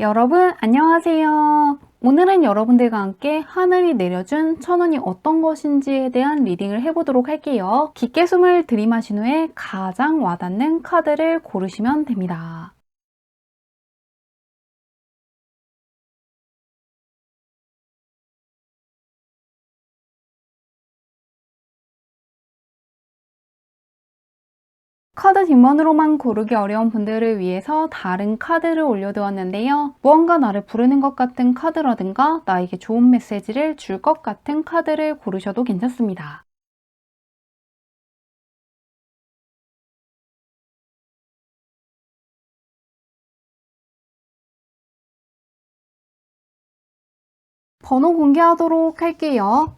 여러분 안녕하세요. 오늘은 여러분들과 함께 하늘이 내려준 천원이 어떤 것인지에 대한 리딩을 해보도록 할게요. 깊게 숨을 들이마신 후에 가장 와닿는 카드를 고르시면 됩니다. 카드 뒷면으로만 고르기 어려운 분들을 위해서 다른 카드를 올려두었는데요. 무언가 나를 부르는 것 같은 카드라든가 나에게 좋은 메시지를 줄 것 같은 카드를 고르셔도 괜찮습니다. 번호 공개하도록 할게요.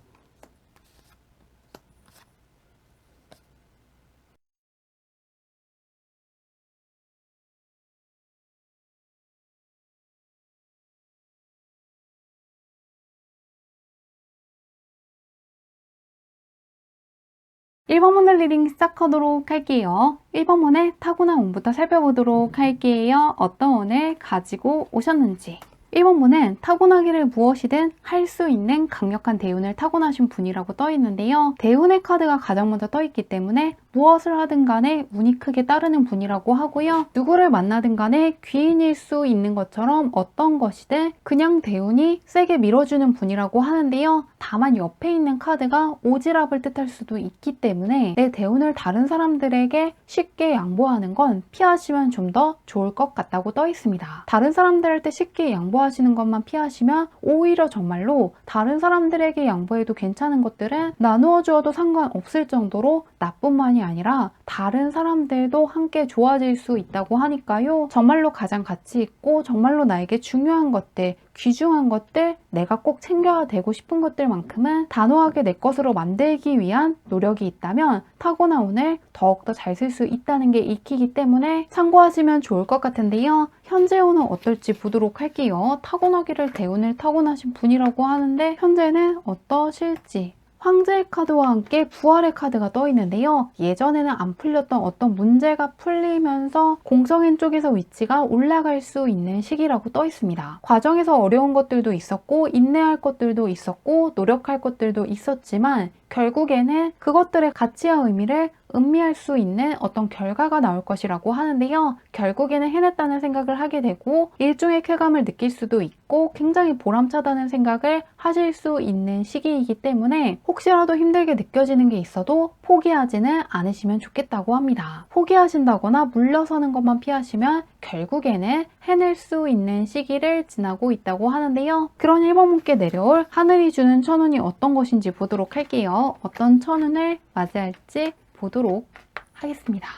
1번 문의 리딩 시작하도록 할게요. 1번 문의 타고난 운부터 살펴보도록 할게요. 어떤 운을 가지고 오셨는지. 1번 분은 타고나기를 무엇이든 할 수 있는 강력한 대운을 타고나신 분이라고 떠 있는데요. 대운의 카드가 가장 먼저 떠 있기 때문에 무엇을 하든 간에 운이 크게 따르는 분이라고 하고요. 누구를 만나든 간에 귀인일 수 있는 것처럼 어떤 것이든 그냥 대운이 세게 밀어주는 분이라고 하는데요. 다만 옆에 있는 카드가 오지랖을 뜻할 수도 있기 때문에 내 대운을 다른 사람들에게 쉽게 양보하는 건 피하시면 좀 더 좋을 것 같다고 떠 있습니다. 다른 사람들한테 쉽게 양보하시는 것만 피하시면 오히려 정말로 다른 사람들에게 양보해도 괜찮은 것들은 나누어 주어도 상관없을 정도로 나뿐만이 아니라 다른 사람들도 함께 좋아질 수 있다고 하니까요. 정말로 가장 가치 있고 정말로 나에게 중요한 것들, 귀중한 것들, 내가 꼭 챙겨야 되고 싶은 것들만큼은 단호하게 내 것으로 만들기 위한 노력이 있다면 타고난 운을 더욱더 잘 쓸 수 있다는 게 익히기 때문에 참고하시면 좋을 것 같은데요. 현재 운은 어떨지 보도록 할게요. 타고나기를 대운을 타고나신 분이라고 하는데 현재는 어떠실지 황제의 카드와 함께 부활의 카드가 떠 있는데요. 예전에는 안 풀렸던 어떤 문제가 풀리면서 공성인 쪽에서 위치가 올라갈 수 있는 시기라고 떠 있습니다. 과정에서 어려운 것들도 있었고 인내할 것들도 있었고 노력할 것들도 있었지만 결국에는 그것들의 가치와 의미를 음미할 수 있는 어떤 결과가 나올 것이라고 하는데요. 결국에는 해냈다는 생각을 하게 되고 일종의 쾌감을 느낄 수도 있고 굉장히 보람차다는 생각을 하실 수 있는 시기이기 때문에 혹시라도 힘들게 느껴지는 게 있어도 포기하지는 않으시면 좋겠다고 합니다. 포기하신다거나 물러서는 것만 피하시면 결국에는 해낼 수 있는 시기를 지나고 있다고 하는데요. 그런 1번 문께 내려올 하늘이 주는 천운이 어떤 것인지 보도록 할게요. 어떤 천운을 맞이할지 보도록 하겠습니다.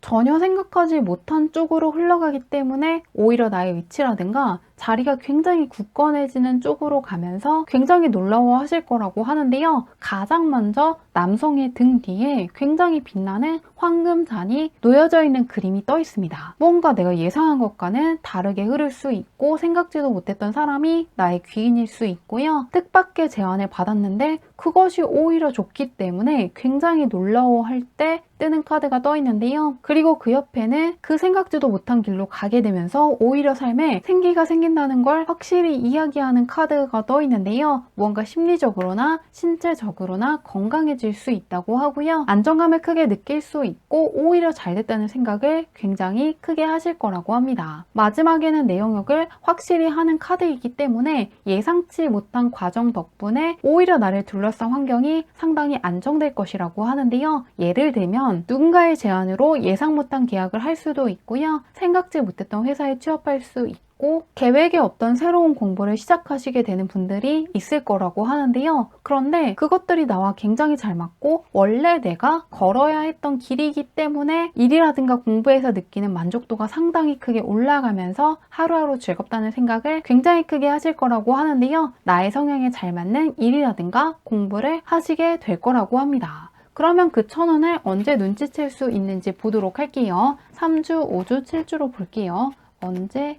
전혀 생각하지 못한 쪽으로 흘러가기 때문에 오히려 나의 위치라든가 자리가 굉장히 굳건해지는 쪽으로 가면서 굉장히 놀라워 하실 거라고 하는데요. 가장 먼저 남성의 등 뒤에 굉장히 빛나는 황금 잔이 놓여져 있는 그림이 떠 있습니다. 뭔가 내가 예상한 것과는 다르게 흐를 수 있고 생각지도 못했던 사람이 나의 귀인일 수 있고요. 뜻밖의 제안을 받았는데 그것이 오히려 좋기 때문에 굉장히 놀라워할 때 뜨는 카드가 떠 있는데요. 그리고 그 옆에는 그 생각지도 못한 길로 가게 되면서 오히려 삶에 생기가 생긴 생긴다는 걸 확실히 이야기하는 카드가 떠 있는데요. 무언가 심리적으로나 신체적으로나 건강해질 수 있다고 하고요. 안정감을 크게 느낄 수 있고 오히려 잘 됐다는 생각을 굉장히 크게 하실 거라고 합니다. 마지막에는 내 영역을 확실히 하는 카드이기 때문에 예상치 못한 과정 덕분에 오히려 나를 둘러싼 환경이 상당히 안정될 것이라고 하는데요. 예를 들면 누군가의 제안으로 예상 못한 계약을 할 수도 있고요. 생각지 못했던 회사에 취업할 수 있고 있고 계획에 없던 새로운 공부를 시작하시게 되는 분들이 있을 거라고 하는데요. 그런데 그것들이 나와 굉장히 잘 맞고 원래 내가 걸어야 했던 길이기 때문에 일이라든가 공부에서 느끼는 만족도가 상당히 크게 올라가면서 하루하루 즐겁다는 생각을 굉장히 크게 하실 거라고 하는데요. 나의 성향에 잘 맞는 일이라든가 공부를 하시게 될 거라고 합니다. 그러면 그 천원을 언제 눈치챌 수 있는지 보도록 할게요. 3주, 5주, 7주로 볼게요. 언제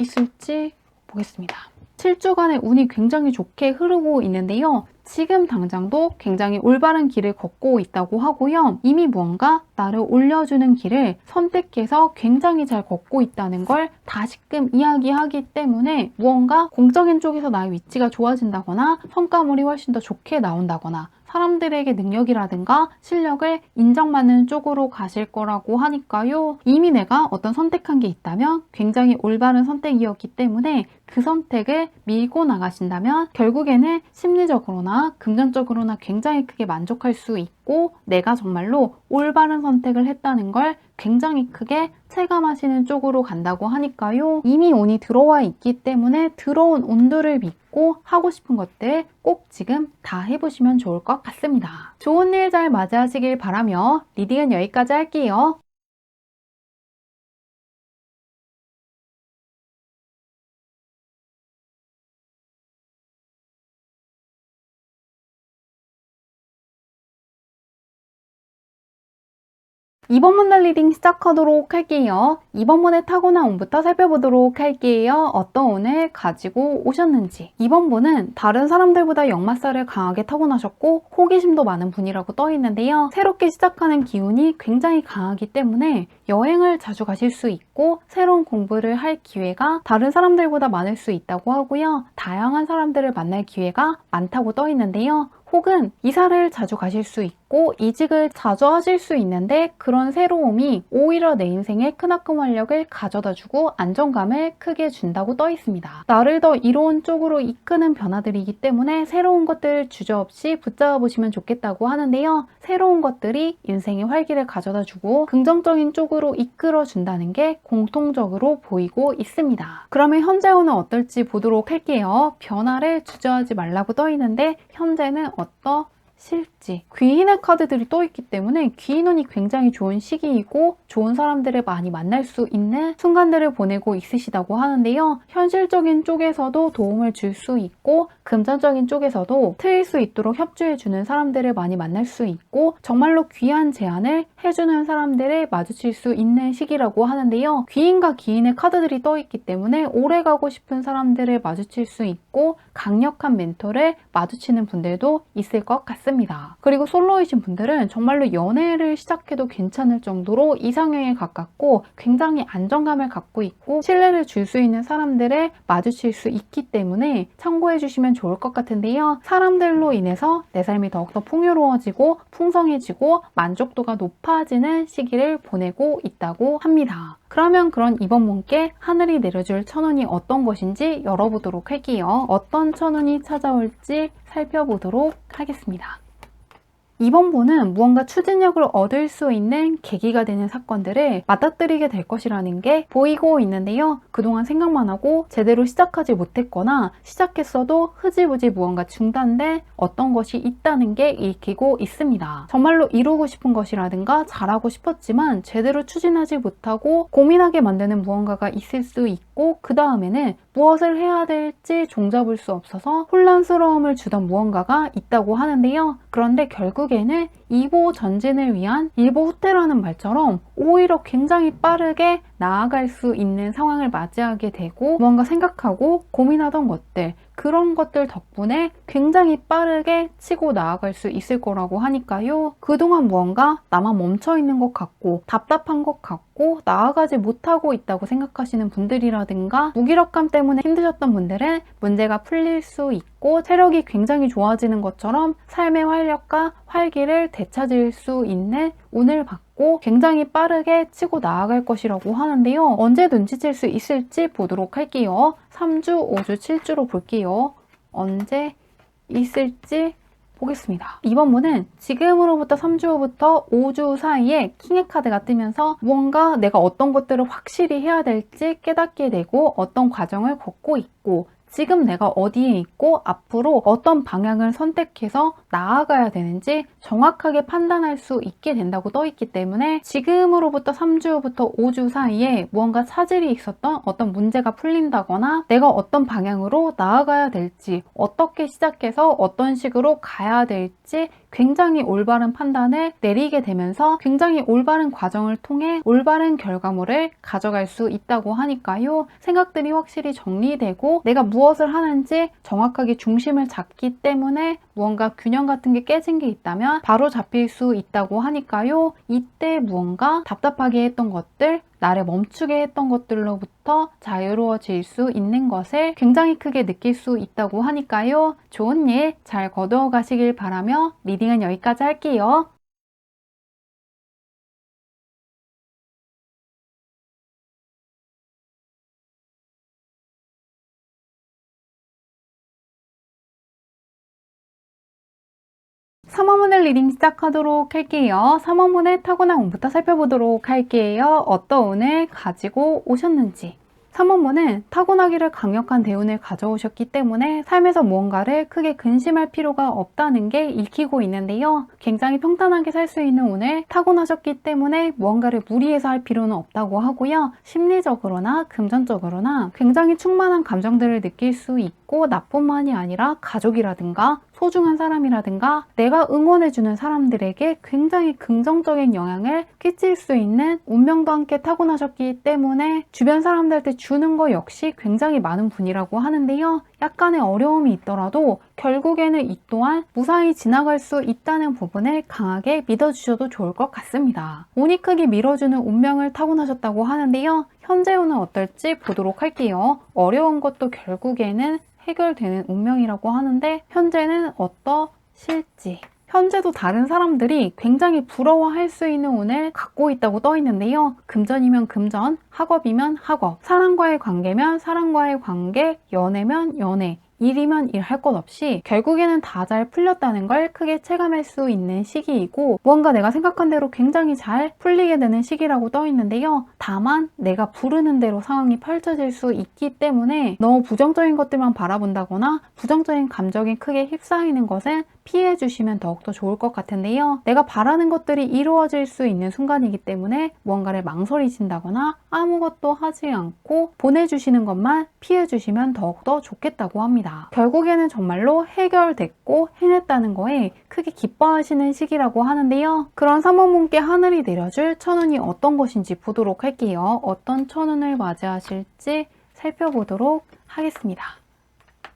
있을지 보겠습니다. 7주간의 운이 굉장히 좋게 흐르고 있는데요. 지금 당장도 굉장히 올바른 길을 걷고 있다고 하고요. 이미 무언가 나를 올려주는 길을 선택해서 굉장히 잘 걷고 있다는 걸 다시금 이야기하기 때문에 무언가 공적인 쪽에서 나의 위치가 좋아진다거나 성과물이 훨씬 더 좋게 나온다거나 사람들에게 능력이라든가 실력을 인정받는 쪽으로 가실 거라고 하니까요. 이미 내가 어떤 선택한 게 있다면 굉장히 올바른 선택이었기 때문에 그 선택을 밀고 나가신다면 결국에는 심리적으로나 금전적으로나 굉장히 크게 만족할 수 있고 내가 정말로 올바른 선택을 했다는 걸 굉장히 크게 체감하시는 쪽으로 간다고 하니까요. 이미 운이 들어와 있기 때문에 들어온 운들을 믿고 하고 싶은 것들 꼭 지금 다 해보시면 좋을 것 같습니다. 좋은 일 잘 맞이하시길 바라며 리딩은 여기까지 할게요. 이번 문달 리딩 시작하도록 할게요. 이번 문의 타고난 운부터 살펴보도록 할게요. 어떤 운을 가지고 오셨는지. 이번 분은 다른 사람들보다 역마살을 강하게 타고나셨고 호기심도 많은 분이라고 떠 있는데요. 새롭게 시작하는 기운이 굉장히 강하기 때문에 여행을 자주 가실 수 있고 새로운 공부를 할 기회가 다른 사람들보다 많을 수 있다고 하고요. 다양한 사람들을 만날 기회가 많다고 떠 있는데요. 혹은 이사를 자주 가실 수 있고 이직을 자주 하실 수 있는데 그런 새로움이 오히려 내 인생에 크나큰 활력을 가져다 주고 안정감을 크게 준다고 떠 있습니다. 나를 더 이로운 쪽으로 이끄는 변화들이기 때문에 새로운 것들을 주저없이 붙잡아 보시면 좋겠다고 하는데요. 새로운 것들이 인생의 활기를 가져다 주고 긍정적인 쪽으로 이끌어 준다는 게 공통적으로 보이고 있습니다. 그러면 현재 운은 어떨지 보도록 할게요. 변화를 주저하지 말라고 떠 있는데 현재는 어떠 실 지 귀인의 카드들이 또 있기 때문에 귀인운이 굉장히 좋은 시기이고 좋은 사람들을 많이 만날 수 있는 순간들을 보내고 있으시다고 하는데요. 현실적인 쪽에서도 도움을 줄 수 있고 금전적인 쪽에서도 트일 수 있도록 협조해주는 사람들을 많이 만날 수 있고 정말로 귀한 제안을 해주는 사람들을 마주칠 수 있는 시기라고 하는데요. 귀인과 기인의 카드들이 떠 있기 때문에 오래 가고 싶은 사람들을 마주칠 수 있고 강력한 멘토를 마주치는 분들도 있을 것 같습니다. 그리고 솔로이신 분들은 정말로 연애를 시작해도 괜찮을 정도로 이상형에 가깝고 굉장히 안정감을 갖고 있고 신뢰를 줄 수 있는 사람들을 마주칠 수 있기 때문에 참고해 주시면 좋을 것 같은데요. 사람들로 인해서 내 삶이 더욱더 풍요로워지고 풍성해지고 만족도가 높아지는 시기를 보내고 있다고 합니다. 그러면 그런 이번 분께 하늘이 내려줄 천운이 어떤 것인지 열어보도록 할게요. 어떤 천운이 찾아올지 살펴보도록 하겠습니다. 이번 분은 무언가 추진력을 얻을 수 있는 계기가 되는 사건들을 맞닥뜨리게 될 것이라는 게 보이고 있는데요. 그동안 생각만 하고 제대로 시작하지 못했거나 시작했어도 흐지부지 무언가 중단된 어떤 것이 있다는 게 읽히고 있습니다. 정말로 이루고 싶은 것이라든가 잘하고 싶었지만 제대로 추진하지 못하고 고민하게 만드는 무언가가 있을 수 있고 그 다음에는 무엇을 해야 될지 종잡을 수 없어서 혼란스러움을 주던 무언가가 있다고 하는데요. 그런데 결국에는 이보 전진을 위한 일보 후퇴라는 말처럼 오히려 굉장히 빠르게 나아갈 수 있는 상황을 맞이하게 되고 무언가 생각하고 고민하던 것들 그런 것들 덕분에 굉장히 빠르게 치고 나아갈 수 있을 거라고 하니까요. 그동안 무언가 나만 멈춰 있는 것 같고 답답한 것 같 고 나아가지 못하고 있다고 생각하시는 분들이라든가 무기력감 때문에 힘드셨던 분들은 문제가 풀릴 수 있고 체력이 굉장히 좋아지는 것처럼 삶의 활력과 활기를 되찾을 수 있는 운을 받고 굉장히 빠르게 치고 나아갈 것이라고 하는데요. 언제 눈치챌 수 있을지 보도록 할게요. 3주, 5주, 7주로 볼게요. 언제 있을지 보겠습니다. 이번 문은 지금으로부터 3주 후부터 5주 사이에 킹의 카드가 뜨면서 무언가 내가 어떤 것들을 확실히 해야 될지 깨닫게 되고 어떤 과정을 걷고 있고 지금 내가 어디에 있고 앞으로 어떤 방향을 선택해서 나아가야 되는지 정확하게 판단할 수 있게 된다고 떠 있기 때문에 지금으로부터 3주 후부터 5주 사이에 무언가 차질이 있었던 어떤 문제가 풀린다거나 내가 어떤 방향으로 나아가야 될지 어떻게 시작해서 어떤 식으로 가야 될지 굉장히 올바른 판단을 내리게 되면서 굉장히 올바른 과정을 통해 올바른 결과물을 가져갈 수 있다고 하니까요. 생각들이 확실히 정리되고 내가 무엇을 하는지 정확하게 중심을 잡기 때문에 무언가 균형 같은 게 깨진 게 있다면 바로 잡힐 수 있다고 하니까요. 이때 무언가 답답하게 했던 것들, 나를 멈추게 했던 것들로부터 자유로워질 수 있는 것을 굉장히 크게 느낄 수 있다고 하니까요. 좋은 일 잘 거두어 가시길 바라며 리딩은 여기까지 할게요. 삼화문을 리딩 시작하도록 할게요. 삼화문의 타고난 운부터 살펴보도록 할게요. 어떤 운을 가지고 오셨는지. 삼원문은 타고나기를 강력한 대운을 가져오셨기 때문에 삶에서 무언가를 크게 근심할 필요가 없다는 게 읽히고 있는데요. 굉장히 평탄하게 살 수 있는 운을 타고나셨기 때문에 무언가를 무리해서 할 필요는 없다고 하고요. 심리적으로나 금전적으로나 굉장히 충만한 감정들을 느낄 수 있고 나뿐만이 아니라 가족이라든가 소중한 사람이라든가 내가 응원해주는 사람들에게 굉장히 긍정적인 영향을 끼칠 수 있는 운명도 함께 타고나셨기 때문에 주변 사람들한테 주는 거 역시 굉장히 많은 분이라고 하는데요. 약간의 어려움이 있더라도 결국에는 이 또한 무사히 지나갈 수 있다는 부분을 강하게 믿어주셔도 좋을 것 같습니다. 운이 크게 밀어주는 운명을 타고나셨다고 하는데요. 현재 운은 어떨지 보도록 할게요. 어려운 것도 결국에는 해결되는 운명이라고 하는데 현재는 어떠실지. 현재도 다른 사람들이 굉장히 부러워할 수 있는 운을 갖고 있다고 떠 있는데요. 금전이면 금전, 학업이면 학업, 사랑과의 관계면 사랑과의 관계, 연애면 연애, 일이면 일 할 것 없이 결국에는 다 잘 풀렸다는 걸 크게 체감할 수 있는 시기이고 무언가 내가 생각한 대로 굉장히 잘 풀리게 되는 시기라고 떠 있는데요. 다만 내가 부르는 대로 상황이 펼쳐질 수 있기 때문에 너무 부정적인 것들만 바라본다거나 부정적인 감정이 크게 휩싸이는 것은 피해 주시면 더욱더 좋을 것 같은데요. 내가 바라는 것들이 이루어질 수 있는 순간이기 때문에 무언가를 망설이신다거나 아무것도 하지 않고 보내주시는 것만 피해 주시면 더욱더 좋겠다고 합니다. 결국에는 정말로 해결됐고 해냈다는 거에 크게 기뻐하시는 시기라고 하는데요. 그런 삼원분께 하늘이 내려줄 천운이 어떤 것인지 보도록 할게요. 어떤 천운을 맞이하실지 살펴보도록 하겠습니다.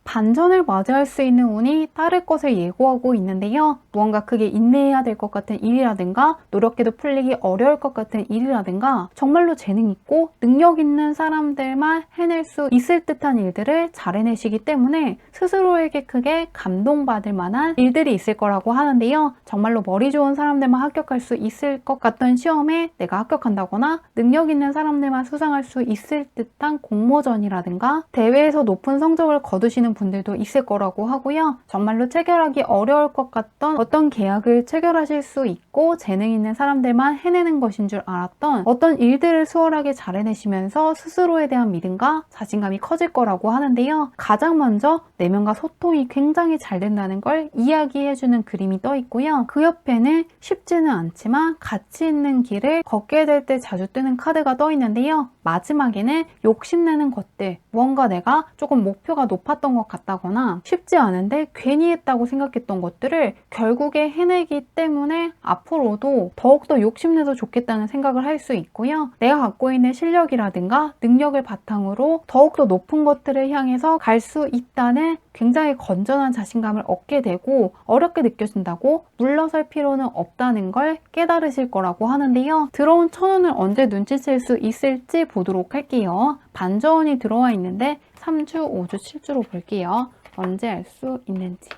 반전을 맞이할 수 있는 운이 따를 것을 예고하고 있는데요. 무언가 크게 인내해야 될 것 같은 일이라든가 노력해도 풀리기 어려울 것 같은 일이라든가 정말로 재능 있고 능력 있는 사람들만 해낼 수 있을 듯한 일들을 잘 해내시기 때문에 스스로에게 크게 감동받을 만한 일들이 있을 거라고 하는데요. 정말로 머리 좋은 사람들만 합격할 수 있을 것 같던 시험에 내가 합격한다거나 능력 있는 사람들만 수상할 수 있을 듯한 공모전이라든가 대회에서 높은 성적을 거두시는 분들도 있을 거라고 하고요. 정말로 체결하기 어려울 것 같던 어떤 계약을 체결하실 수 있고 재능 있는 사람들만 해내는 것인 줄 알았던 어떤 일들을 수월하게 잘 해내시면서 스스로에 대한 믿음과 자신감이 커질 거라고 하는데요. 가장 먼저 내면과 소통이 굉장히 잘 된다는 걸 이야기해주는 그림이 떠 있고요. 그 옆에는 쉽지는 않지만 가치 있는 길을 걷게 될 때 자주 뜨는 카드가 떠 있는데요. 마지막에는 욕심내는 것들, 무언가 내가 조금 목표가 높았던 것 같다거나 쉽지 않은데 괜히 했다고 생각했던 것들을 결국 에 해내기 때문에 앞으로도 더욱더 욕심내서 좋겠다는 생각을 할 수 있고요. 내가 갖고 있는 실력이라든가 능력을 바탕으로 더욱더 높은 것들을 향해서 갈 수 있다는 굉장히 건전한 자신감을 얻게 되고 어렵게 느껴진다고 물러설 필요는 없다는 걸 깨달으실 거라고 하는데요. 들어온 천운을 언제 눈치챌 수 있을지 보도록 할게요. 반저운이 들어와 있는데 3주, 5주, 7주로 볼게요. 언제 알 수 있는지.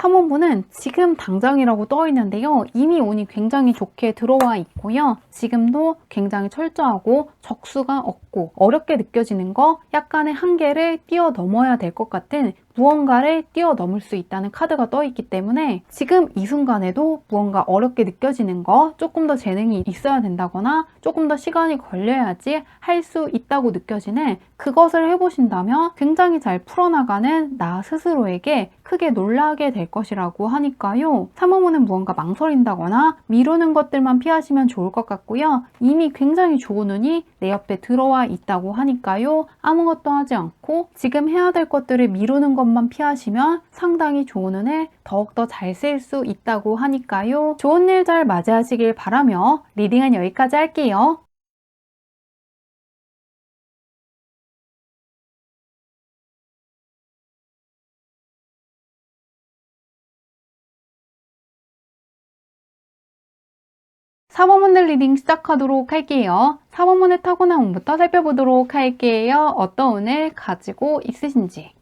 3원부는 지금 당장이라고 떠 있는데요. 이미 운이 굉장히 좋게 들어와 있고요. 지금도 굉장히 철저하고 적수가 없고 어렵게 느껴지는 거 약간의 한계를 뛰어넘어야 될 것 같은 무언가를 뛰어넘을 수 있다는 카드가 떠 있기 때문에 지금 이 순간에도 무언가 어렵게 느껴지는 거 조금 더 재능이 있어야 된다거나 조금 더 시간이 걸려야지 할 수 있다고 느껴지는 그것을 해보신다면 굉장히 잘 풀어나가는 나 스스로에게 크게 놀라게 될 것이라고 하니까요. 사모문은 무언가 망설인다거나 미루는 것들만 피하시면 좋을 것 같고요. 이미 굉장히 좋은 운이 내 옆에 들어와 있다고 하니까요. 아무것도 하지 않고 지금 해야 될 것들을 미루는 것만 피하시면 상당히 좋은 운을 더욱더 잘쓸수 있다고 하니까요. 좋은 일 잘 맞이하시길 바라며 리딩은 여기까지 할게요. 사번문들 리딩 시작하도록 할게요. 사번문을 타고난 운부터 살펴보도록 할게요. 어떤 운을 가지고 있으신지.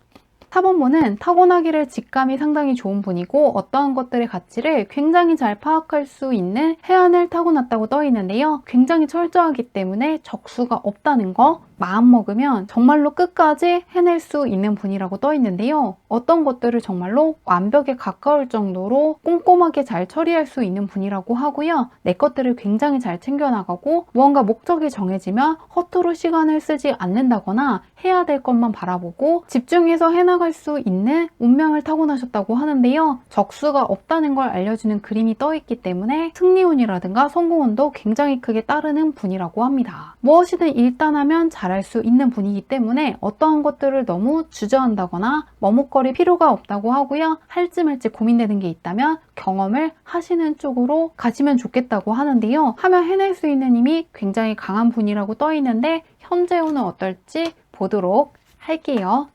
4번문은 타고나기를 직감이 상당히 좋은 분이고 어떠한 것들의 가치를 굉장히 잘 파악할 수 있는 해안을 타고났다고 떠 있는데요. 굉장히 철저하기 때문에 적수가 없다는 거 마음 먹으면 정말로 끝까지 해낼 수 있는 분이라고 떠 있는데요. 어떤 것들을 정말로 완벽에 가까울 정도로 꼼꼼하게 잘 처리할 수 있는 분이라고 하고요. 내 것들을 굉장히 잘 챙겨나가고 무언가 목적이 정해지면 허투루 시간을 쓰지 않는다거나 해야 될 것만 바라보고 집중해서 해나갈 수 있는 운명을 타고나셨다고 하는데요. 적수가 없다는 걸 알려주는 그림이 떠 있기 때문에 승리운이라든가 성공운도 굉장히 크게 따르는 분이라고 합니다. 무엇이든 일단 하면 잘할 수 있는 분이기 때문에 어떠한 것들을 너무 주저한다거나 머뭇거릴 필요가 없다고 하고요. 할지 말지 고민되는 게 있다면 경험을 하시는 쪽으로 가시면 좋겠다고 하는데요. 하면 해낼 수 있는 힘이 굉장히 강한 분이라고 떠 있는데 현재 운은 어떨지 보도록 할게요.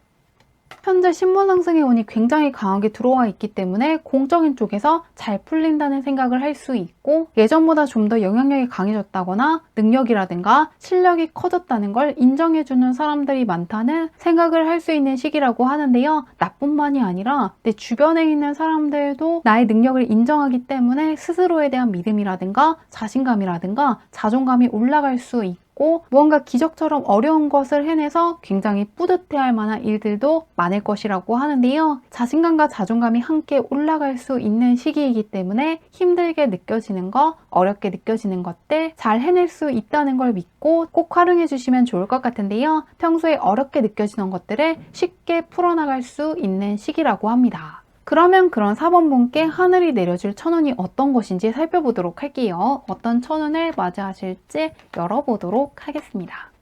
현재 신분 상승의 운이 굉장히 강하게 들어와 있기 때문에 공적인 쪽에서 잘 풀린다는 생각을 할 수 있고 예전보다 좀 더 영향력이 강해졌다거나 능력이라든가 실력이 커졌다는 걸 인정해주는 사람들이 많다는 생각을 할 수 있는 시기라고 하는데요. 나뿐만이 아니라 내 주변에 있는 사람들도 나의 능력을 인정하기 때문에 스스로에 대한 믿음이라든가 자신감이라든가 자존감이 올라갈 수 있고 있고 무언가 기적처럼 어려운 것을 해내서 굉장히 뿌듯해할 만한 일들도 많을 것이라고 하는데요. 자신감과 자존감이 함께 올라갈 수 있는 시기이기 때문에 힘들게 느껴지는 거, 어렵게 느껴지는 것들 잘 해낼 수 있다는 걸 믿고 꼭 활용해 주시면 좋을 것 같은데요. 평소에 어렵게 느껴지는 것들을 쉽게 풀어나갈 수 있는 시기라고 합니다. 그러면 그런 4번분께 하늘이 내려줄 천운이 어떤 것인지 살펴보도록 할게요. 어떤 천운을 맞이하실지 열어보도록 하겠습니다.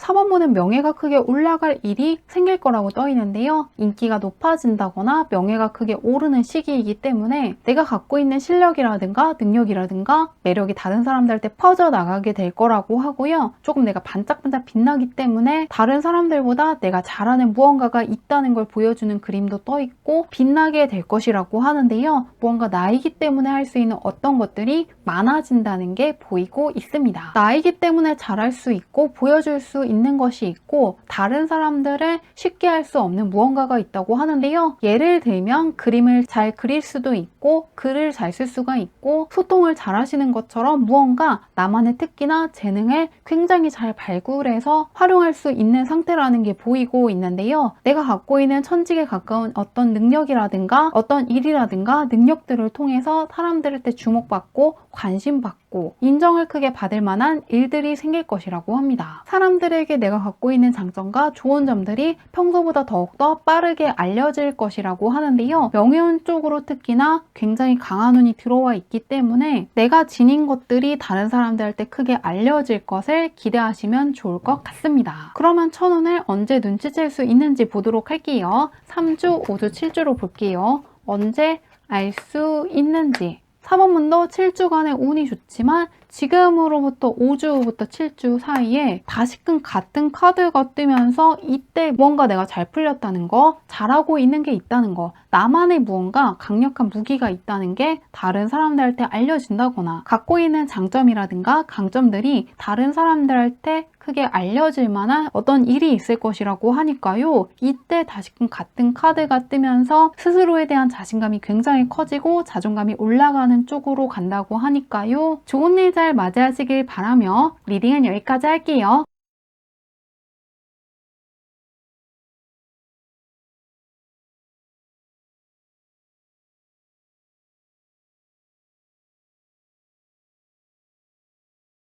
4번문은 명예가 크게 올라갈 일이 생길 거라고 떠 있는데요. 인기가 높아진다거나 명예가 크게 오르는 시기이기 때문에 내가 갖고 있는 실력이라든가 능력이라든가 매력이 다른 사람들한테 퍼져나가게 될 거라고 하고요. 조금 내가 반짝반짝 빛나기 때문에 다른 사람들보다 내가 잘하는 무언가가 있다는 걸 보여주는 그림도 떠 있고 빛나게 될 것이라고 하는데요. 무언가 나이기 때문에 할 수 있는 어떤 것들이 많아진다는 게 보이고 있습니다. 나이기 때문에 잘할 수 있고 보여줄 수 있는 것이 있고 다른 사람들은 쉽게 할 수 없는 무언가가 있다고 하는데요. 예를 들면 그림을 잘 그릴 수도 있고 글을 잘 쓸 수가 있고 소통을 잘 하시는 것처럼 무언가 나만의 특기나 재능을 굉장히 잘 발굴해서 활용할 수 있는 상태라는 게 보이고 있는데요. 내가 갖고 있는 천직에 가까운 어떤 능력이라든가 어떤 일이라든가 능력들을 통해서 사람들한테 주목받고 관심받고 인정을 크게 받을 만한 일들이 생길 것이라고 합니다. 사람들에게 내가 갖고 있는 장점과 좋은 점들이 평소보다 더욱더 빠르게 알려질 것이라고 하는데요. 명예운 쪽으로 특히나 굉장히 강한 운이 들어와 있기 때문에 내가 지닌 것들이 다른 사람들한테 크게 알려질 것을 기대하시면 좋을 것 같습니다. 그러면 천운을 언제 눈치챌 수 있는지 보도록 할게요. 3주, 5주, 7주로 볼게요. 언제 알 수 있는지 4번문도 7주간의 운이 좋지만 지금으로부터 5주부터 7주 사이에 다시금 같은 카드가 뜨면서 이때 무언가 내가 잘 풀렸다는 거, 잘하고 있는 게 있다는 거, 나만의 무언가 강력한 무기가 있다는 게 다른 사람들한테 알려진다거나 갖고 있는 장점이라든가 강점들이 다른 사람들한테 크게 알려질 만한 어떤 일이 있을 것이라고 하니까요. 이때 다시금 같은 카드가 뜨면서 스스로에 대한 자신감이 굉장히 커지고 자존감이 올라가는 쪽으로 간다고 하니까요. 좋은 일잘 맞이하시길 바라며 리딩은 여기까지 할게요.